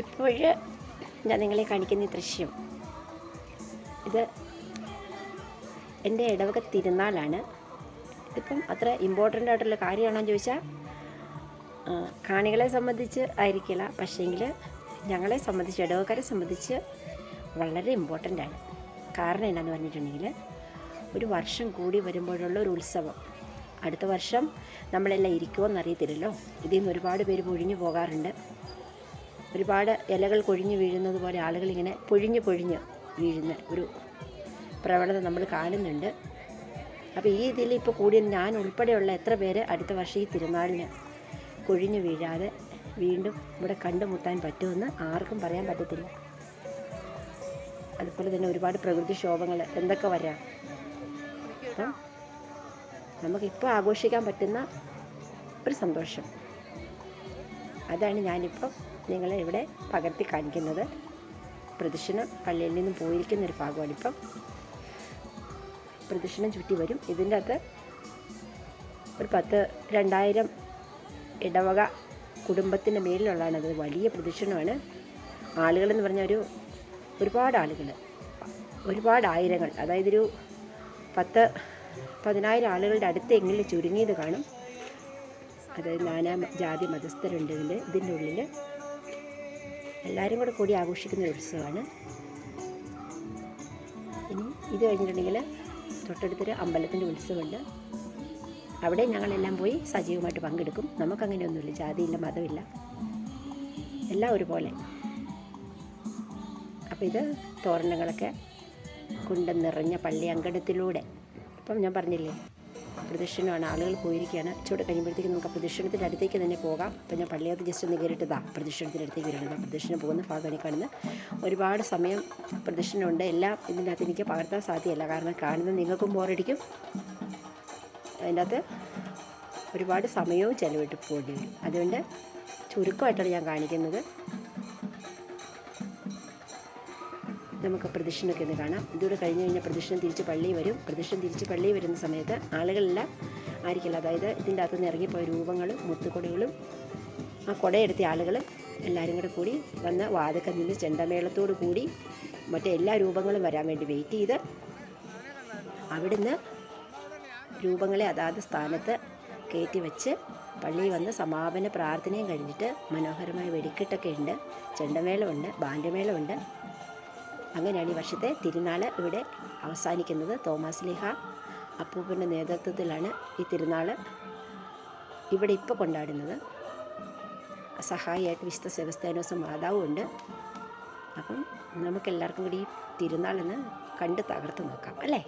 ഇപ്പോൾ ഞാൻ നിങ്ങളെ കാണിക്കുന്ന ഈ ദൃശ്യം. ഇത് എന്റെ ഇടവക തിരുനാളാണ്. ഇതിപ്പം അത്ര ഇമ്പോർട്ടന്റ് ആയിട്ടുള്ള കാര്യമാണോ ചോദിച്ചാൽ കാണികളെ സംബന്ധിച്ച് ആയിരിക്കില്ല. പക്ഷേങ്കിൽ ഞങ്ങളെ സംബന്ധിച്ച് ഇടവക്കാരെ സംബന്ധിച്ച് വളരെ ഇമ്പോർട്ടന്റ് ആണ്. കാരണം എന്നാന്ന് പറഞ്ഞിട്ടുണ്ടെങ്കിൽ ഒരു വർഷം കൂടി വരുമ്പോഴുള്ള ഒരു ഉത്സവം. അടുത്ത വർഷം നമ്മളെല്ലാം ഇരിക്കുമോ എന്നറിയത്തില്ലല്ലോ ഇതിൽ നിന്ന് ഒരുപാട് പേര് പൊഴിഞ്ഞു പോകാറുണ്ട്. ഒരുപാട് ഇലകൾ കൊഴിഞ്ഞു വീഴുന്നത് പോലെ ആളുകളിങ്ങനെ പൊഴിഞ്ഞ് പൊഴിഞ്ഞ് വീഴുന്ന ഒരു പ്രവണത നമ്മൾ കാണുന്നുണ്ട്. അപ്പോൾ ഈ ഇതിൽ ഇപ്പോൾ കൂടിയ ഞാൻ ഉൾപ്പെടെയുള്ള എത്ര പേര് അടുത്ത വർഷം ഈ തിരുനാളിന് കൊഴിഞ്ഞു വീഴാതെ വീണ്ടും ഇവിടെ കണ്ടുമുട്ടാൻ പറ്റുമെന്ന് ആർക്കും പറയാൻ പറ്റത്തില്ല. അതുപോലെ തന്നെ ഒരുപാട് പ്രകൃതിക്ഷോഭങ്ങൾ എന്തൊക്കെ വരാം? അപ്പം നമുക്കിപ്പോൾ ആഘോഷിക്കാൻ പറ്റുന്ന ഒരു സന്തോഷം. അതാണ് ഞാനിപ്പോൾ നിങ്ങളെ ഇവിടെ പകർത്തി കാണിക്കുന്നത്. പ്രദക്ഷിണം പള്ളിയിൽ നിന്നും പോയിരിക്കുന്ന ഒരു ഭാഗമാണ് ഇപ്പം. പ്രദക്ഷിണം ചുറ്റി വരും. ഇതിന്റെ അകത്ത് ഒരു പത്ത് രണ്ടായിരം ഇടവക കുടുംബത്തിന്റെ മേലിലുള്ളതാണ് അത് വലിയ പ്രദക്ഷിണമാണ്. ആളുകളെന്ന് പറഞ്ഞാൽ ഒരു ഒരുപാട് ആളുകൾ ഒരുപാട് ആയിരങ്ങൾ. അതായത് ഒരു പത്ത് പതിനായിരം ആളുകളുടെ അടുത്തെങ്കിലും ചുരുങ്ങിയത് കാണും. അതായത് നാനാ ജാതി മതസ്ഥരുണ്ട് ഇതിന്റെ ഇതിന്റെ ഉള്ളിൽ. എല്ലാവരും കൂടെ കൂടി ആഘോഷിക്കുന്ന ഒരു ഉത്സവമാണ്. ഇനി ഇത് കഴിഞ്ഞിട്ടുണ്ടെങ്കിൽ തൊട്ടടുത്തൊരു അമ്പലത്തിന്റെ ഉത്സവമുണ്ട്. അവിടെ ഞങ്ങളെല്ലാം പോയി സജീവമായിട്ട് പങ്കെടുക്കും. നമുക്കങ്ങനെയൊന്നുമില്ല. ജാതിയില്ല മതമില്ല. എല്ലാം ഒരുപോലെ. അപ്പോൾ ഇത് തോരണങ്ങളൊക്കെ കൊണ്ട് നിറഞ്ഞ പള്ളി അങ്കണത്തിലൂടെ. അപ്പം ഞാൻ പറഞ്ഞില്ലേ? പ്രദക്ഷിണമാണ് ആളുകൾ പോയിരിക്കുകയാണ്. ഇച്ചിരി കഴിയുമ്പോഴത്തേക്ക് നമുക്ക് ആ പ്രദക്ഷിണത്തിന്റെ അടുത്തേക്ക് തന്നെ പോകാം. അപ്പോൾ ഞാൻ പള്ളിയകത്ത് ജസ്റ്റ് ഒന്ന് കയറിയിട്ട് ഇതാ പ്രദക്ഷിണത്തിന്റെ അടുത്തേക്ക് വരുന്നത് പ്രദക്ഷിണം പോകുന്ന ഭാഗമാണ് കാണുന്നത്. ഒരുപാട് സമയം പ്രദക്ഷിണമുണ്ട് എല്ലാം ഇതിന്റെ അകത്ത് എനിക്ക് പകർത്താൻ സാധ്യമല്ല. കാരണം കാണുന്നത് നിങ്ങൾക്കും ബോറടിക്കും. അതിന്റെ അകത്ത് ഒരുപാട് സമയവും ചിലവിട്ട് പോകേണ്ടി വരും. അതുകൊണ്ട് ചുരുക്കമായിട്ടാണ് ഞാൻ കാണിക്കുന്നത്. നമുക്ക് പ്രദക്ഷിണമൊക്കെ ഒന്ന് കാണാം. ഇതോടെ കഴിഞ്ഞ് കഴിഞ്ഞാൽ പ്രദക്ഷിണം തിരിച്ച് പള്ളി വരും. പ്രദക്ഷിണം തിരിച്ച് പള്ളി വരുന്ന സമയത്ത് ആളുകളെല്ലാം ആയിരിക്കില്ല. അതായത് ഇതിന്റെ അകത്തുനിന്ന് ഇറങ്ങിപ്പോയ രൂപങ്ങളും മുത്തുകൊടികളും ആ കുടയെടുത്ത ആളുകൾ എല്ലാവരും കൂടെ കൂടി വന്ന് വാതൊക്കെ നിന്ന് ചെണ്ടമേളത്തോടു കൂടി മറ്റേ എല്ലാ രൂപങ്ങളും വരാൻ വേണ്ടി വെയിറ്റ് ചെയ്ത് അവിടുന്ന് രൂപങ്ങളെ അതാത് സ്ഥാനത്ത് കയറ്റി വെച്ച് പള്ളിയിൽ വന്ന് സമാപന പ്രാർത്ഥനയും കഴിഞ്ഞിട്ട് മനോഹരമായ വെടിക്കെട്ടൊക്കെ ഉണ്ട്. ചെണ്ടമേളമുണ്ട് ബാൻഡമേളമുണ്ട് അങ്ങനെയാണ് ഈ വർഷത്തെ തിരുനാൾ ഇവിടെ അവസാനിക്കുന്നത്. തോമസ് ലിഹ അപ്പൂപ്പന്റെ നേതൃത്വത്തിലാണ് ഈ തിരുനാൾ ഇവിടെ ഇപ്പോൾ കൊണ്ടാടുന്നത്. സഹായിയായിട്ട് വിശുദ്ധ സെബസ്ത്യാനോസും മാതാവും ഉണ്ട് അപ്പം നമുക്കെല്ലാവർക്കും കൂടി ഈ തിരുനാളെന്ന് കണ്ട് തകർത്ത് നോക്കാം അല്ലേ?